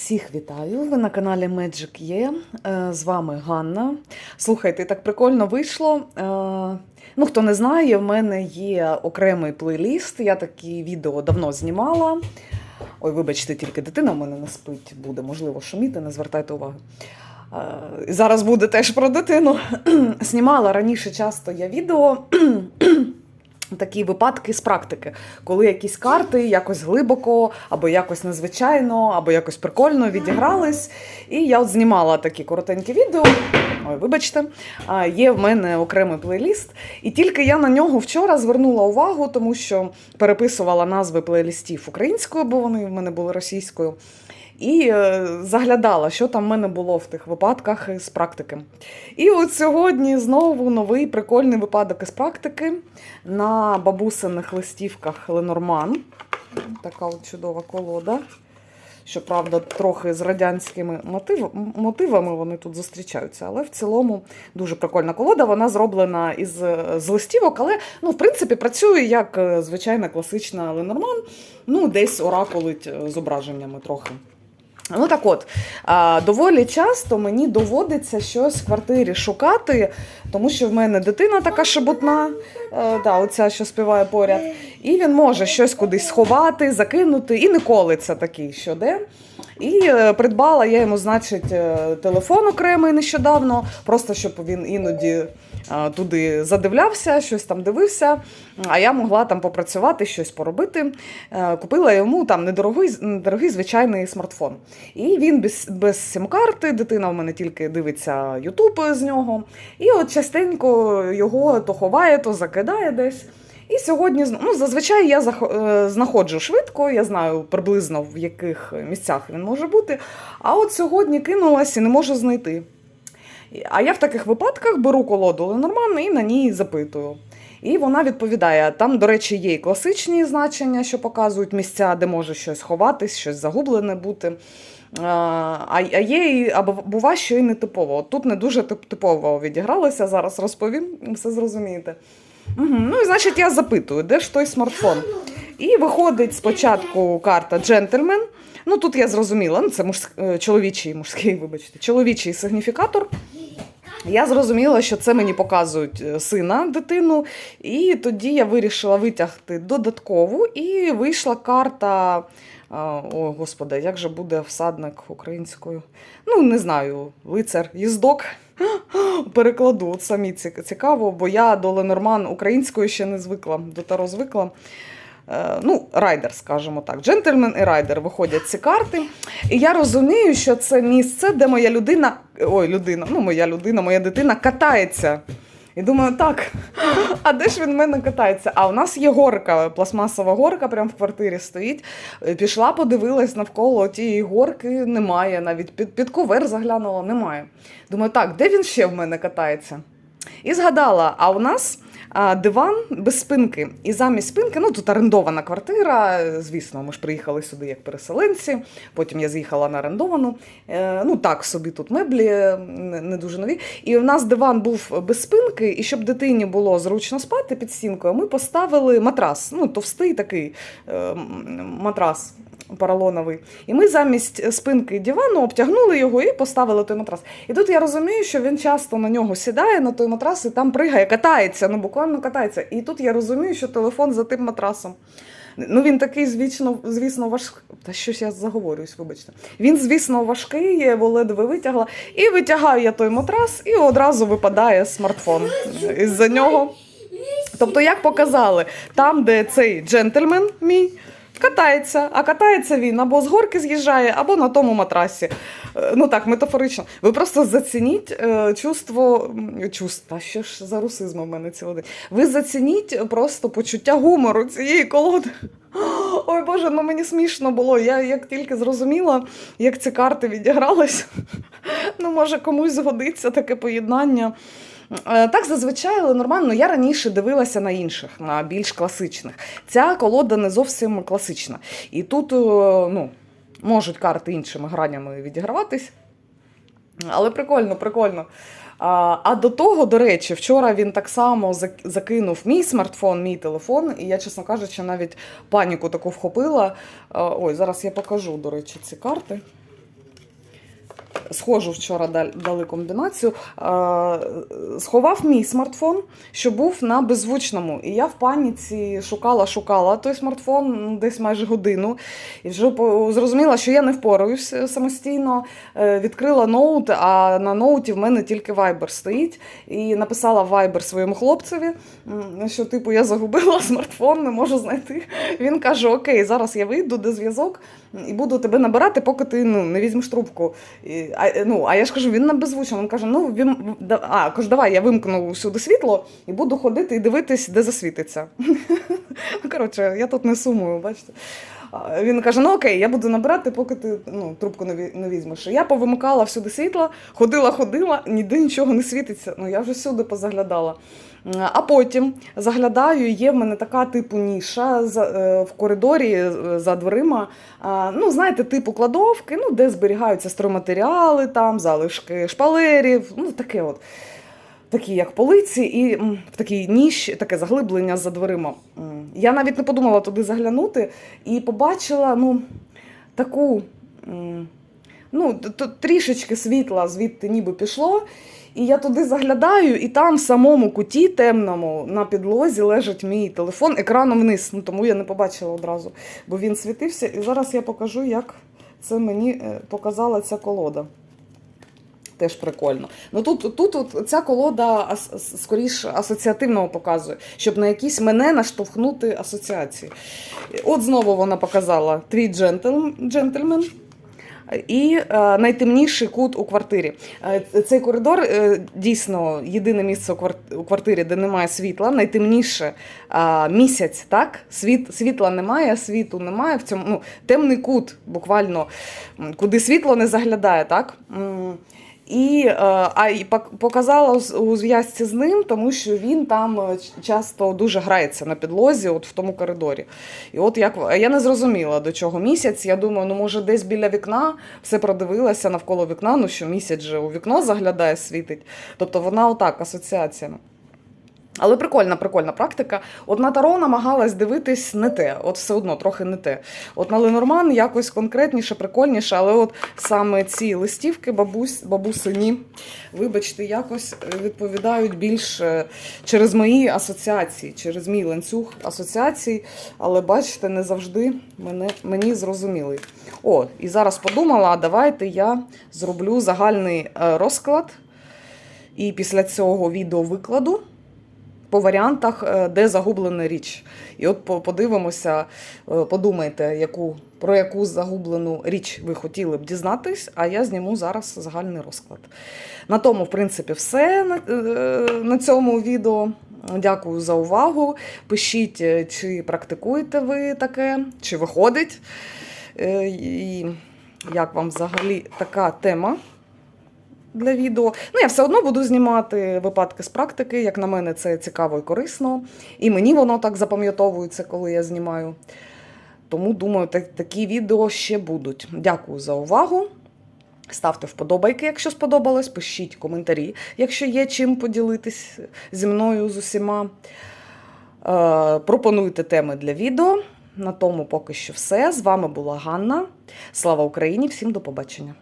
Всіх вітаю! Ви на каналі Magic є. Е, З вами Ганна. Слухайте, так прикольно вийшло. Е, Ну, хто не знає, в мене є окремий плейліст. Я такі відео давно знімала. Ой, вибачте, тільки дитина в мене не спить, буде, можливо, шуміти, не звертайте уваги. Е, Зараз буде теж про дитину. Знімала раніше часто я відео. Такі випадки з практики, коли якісь карти якось глибоко, або якось незвичайно, або якось прикольно відігрались. І я от знімала такі коротенькі відео. Ой, вибачте, є в мене окремий плейліст. І тільки я на нього вчора звернула увагу, тому що переписувала назви плейлістів українською, бо вони в мене були російською. І е, заглядала, що там в мене було в тих випадках з практики. І от сьогодні знову новий прикольний випадок із практики на бабусиних листівках Ленорман. Така от чудова колода. Щоправда, трохи з радянськими мотив, мотивами вони тут зустрічаються, але в цілому дуже прикольна колода. Вона зроблена із з листівок, але ну, в принципі працює як е, звичайна класична Ленорман. Ну, десь оракулить е, зображеннями трохи. Ну так от, доволі часто мені доводиться щось в квартирі шукати, тому що в мене дитина така шебутна, е, да, оця, що співає поряд, і він може щось кудись сховати, закинути, і не колиться такий, що де. І е, придбала я йому, значить, е, телефон окремий нещодавно, просто щоб він іноді е, туди задивлявся, щось там дивився, а я могла там попрацювати, щось поробити. Купила йому там недорогий, недорогий звичайний смартфон. І він без, без сім-карти, дитина в мене тільки дивиться Ютуб з нього. І от частенько його то ховає, то закидає десь. І сьогодні ну, зазвичай я е, знаходжу швидко, я знаю приблизно в яких місцях він може бути. А от сьогодні кинулась і не можу знайти. А я в таких випадках беру колоду Ленорман і на ній запитую. І вона відповідає: там, до речі, є і класичні значення, що показують місця, де може щось ховатись, щось загублене бути. А є і бува, що і нетипово. Тут не дуже типово відігралося. Зараз розповім, все зрозумієте. Угу. Ну і значить, я запитую, де ж той смартфон? І виходить спочатку карта джентльмен. Ну тут я зрозуміла, ну це мужс... е, чоловічий, мужський, вибачте, чоловічий сигніфікатор. Я зрозуміла, що це мені показують е, сина, дитину, і тоді я вирішила витягти додаткову, і вийшла карта. О, господи, як же буде всадник українською? Ну, не знаю, лицар, їздок. Перекладу, от самі цікаво, бо я до Ленорман українською ще не звикла, до Таро звикла. Е, Ну, райдер, скажімо так. Джентльмен і райдер виходять ці карти. І я розумію, що це місце, де моя людина, ой, людина, ну моя людина, моя дитина катається. І думаю, так, а де ж він в мене катається? А у нас є горка, пластмасова горка, прямо в квартирі стоїть. Е, Пішла, подивилась навколо тієї горки, немає. Навіть під, під ковер заглянула, немає. Думаю, так, де він ще в мене катається? І згадала, а у нас диван без спинки. І замість спинки, ну тут орендована квартира. Звісно, ми ж приїхали сюди як переселенці. Потім я з'їхала на орендовану. Е, ну так, собі тут меблі не, дуже нові. І в нас диван був без спинки, і щоб дитині було зручно спати під стінкою, ми поставили матрас. Ну, товстий такий е, матрас. Поролоновий. І ми замість спинки дивану обтягнули його і поставили той матрас. І тут я розумію, що він часто на нього сідає, на той матрас, і там пригає, катається, ну буквально катається. І тут я розумію, що телефон за тим матрасом. Ну, він такий, звісно, звісно, важкий. Та щось я заговорююсь, вибачте. Він, звісно, важкий, я його ледве витягла. І витягаю я той матрас, і одразу випадає смартфон із-за нього. Тобто, як показали, там, де цей джентльмен мій. Катається, а катається він або з горки з'їжджає, або на тому матрасі. Е, Ну так, метафорично. Ви просто зацініть е, чувство. та що ж за русизм у мене цілий день. Ви зацініть просто почуття гумору цієї колоди. Ой Боже, ну мені смішно було. Я як тільки зрозуміла, як ці карти відігрались. Ну, може, комусь згодиться таке поєднання. Е, Так, зазвичай, але нормально. Я раніше дивилася на інших, на більш класичних. Ця колода не зовсім класична. І тут е, ну, можуть карти іншими гранями відіграватись. Але прикольно, прикольно. А, а до того, до речі, вчора він так само закинув мій смартфон, мій телефон, і я, чесно кажучи, навіть паніку таку вхопила. Ой, зараз я покажу, до речі, ці карти. Схожу вчора дал- дали комбінацію. Сховав мій смартфон, що був на беззвучному. І я в паніці шукала, шукала той смартфон десь майже годину. І вже зрозуміла, що я не впораюсь е, самостійно. Е, Відкрила ноут, а на ноуті в мене тільки Viber стоїть. І написала в Viber своєму хлопцеві, що типу я загубила смартфон, не можу знайти. Він каже: Окей, зараз я вийду, де зв'язок, і буду тебе набирати, поки ти ну, не візьмеш трубку. І, а, ну, а я ж кажу, він на беззвучно. Він каже: ну він да- а, кажу, давай я вимкну всюди світло і буду ходити і дивитись, де засвітиться. Коротше, я тут не сумую, бачите. Він каже: ну окей, я буду набирати, поки ти ну, трубку не візьмеш. Я повимикала всюди світло, ходила, ходила, ніде нічого не світиться. Ну я вже всюди позаглядала. А потім заглядаю, є в мене така типу ніша е, в коридорі е, за дверима. Ну, знаєте, типу кладовки, ну, де зберігаються стройматеріали, там, залишки шпалерів, ну таке от. Такі, як полиці, і в такій ніж, таке заглиблення за дверима. Я навіть не подумала туди заглянути і побачила ну, таку ну, трішечки світла звідти ніби пішло. І я туди заглядаю, і там в самому куті темному на підлозі лежить мій телефон екраном вниз. Ну, тому я не побачила одразу, бо він світився. І зараз я покажу, як це мені е, показала ця колода. Теж прикольно. Ну тут, тут от ця колода скоріш асоціативного показує, щоб на якісь мене наштовхнути асоціації. От знову вона показала твій джентл, джентльмен. І е, найтемніший кут у квартирі. Е, цей коридор е, дійсно єдине місце у, квартирі, де немає світла. Найтемніше місяць, так? Світ, світла немає, світу немає. В цьому ну, темний кут, буквально, куди світло не заглядає, так? І, е, а і показала у зв'язці з ним, тому що він там е, часто дуже грається на підлозі, от в тому коридорі. І от як я не зрозуміла до чого місяць. Я думаю, ну може десь біля вікна все продивилася навколо вікна. Ну що місяць же у вікно заглядає, світить. Тобто вона отак асоціаціями. Але прикольна, прикольна практика. От на Таро намагалась дивитись не те, от все одно трохи не те. От на Ленорман якось конкретніше, прикольніше, але от саме ці листівки бабусь, бабусині, вибачте, якось відповідають більш е, через мої асоціації, через мій ланцюг асоціацій. Але бачите, не завжди мене, мені зрозуміли. О, і зараз подумала, давайте я зроблю загальний е, розклад. І після цього відео викладу по варіантах, е, де загублена річ. І от подивимося, е, подумайте, яку, про яку загублену річ ви хотіли б дізнатись, а я зніму зараз загальний розклад. На тому, в принципі, все на, е, цьому відео. Дякую за увагу. Пишіть, чи практикуєте ви таке, чи виходить. І як вам взагалі така тема? Для відео. Ну, я все одно буду знімати випадки з практики. Як на мене, це цікаво і корисно. І мені воно так запам'ятовується, коли я знімаю. Тому думаю, так- такі відео ще будуть. Дякую за увагу. Ставте вподобайки, якщо сподобалось, пишіть коментарі, якщо є чим поділитись зі мною з усіма. Е, пропонуйте теми для відео. На тому поки що все. З вами була Ганна. Слава Україні! Всім до побачення!